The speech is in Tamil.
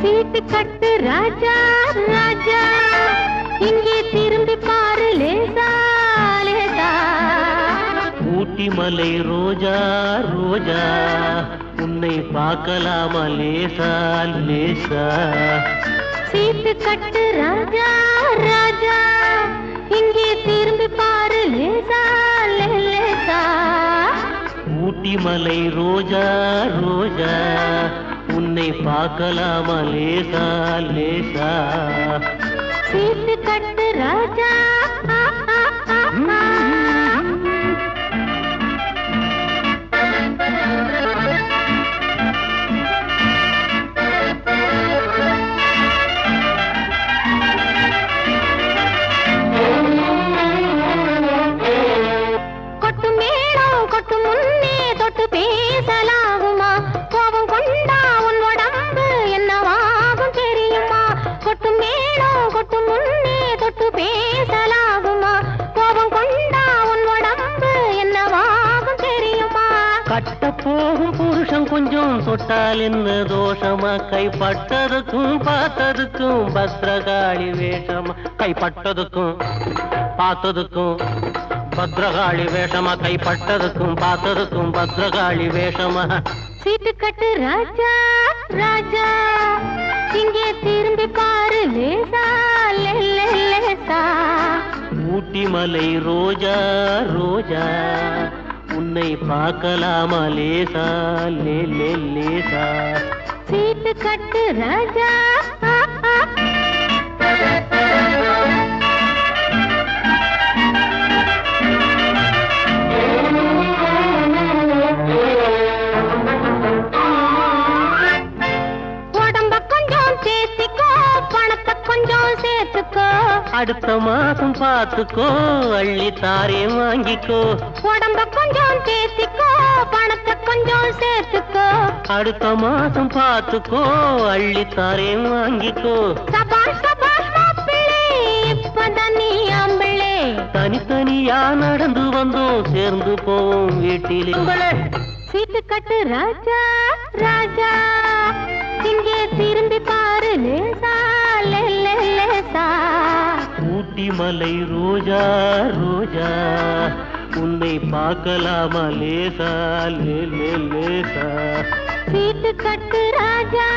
சீட்டு கட்டு ராஜா ராஜா. இங்கே திரும்பி பாரு லேசா லேசா. ஊட்டி மலை ரோஜா ரோஜா. உன்னை பார்க்கலாமா லேசா லேசா. சீட்டு கட்டு ராஜா ராஜா. இங்கே திரும்பி பாரு லேசா லேசா. ஊட்டி மலை ரோஜா ரோஜா. உன்னை பார்க்கலாமா லேசா லேசா சீட்டு கட்டு ராஜா கட்ட போகும் புருஷன் கொஞ்சம் தொட்டால் என்ன தோஷமா? கைப்பட்டதுக்கும் பார்த்ததுக்கும் பத்ரகாளி வேஷமா? கைப்பட்டதுக்கும் பார்த்ததுக்கும் பத்ரகாளி வேஷமா? கைப்பட்டதுக்கும் பார்த்ததுக்கும் பத்ரகாளி வேஷமா? சீட்டு கட்டு ராஜா ராஜா. இங்கே திரும்பி பாரு லேசா லே, லே, லேசா. ஊட்டிமலை ரோஜா ரோஜா. உன்னை பார்க்கலாமா லேசா லே லே லேசா சீட்டு கட்டு ராஜா அடுத்த மாசம் பார்த்துக்கோ அள்ளி தாரே வாங்கிக்கோ. உடம்ப கொஞ்சம் சேர்த்திக்கோ பணத்தை கொஞ்சம் சேர்த்துக்கோ. அடுத்த மாசம் பார்த்துக்கோ அள்ளி தாரே வாங்கிக்கோ. தனித்தனியா நடந்து வந்தோம் சேர்ந்து போவோம் வீட்டிலே. சீட்டு கட்டு ராஜா ராஜா. ஊட்டிமலை ரோஜா ரோஜா உன்னை பார்க்கலாமா லேசா லே லே லேசா சீட்டு கட்டு ராஜா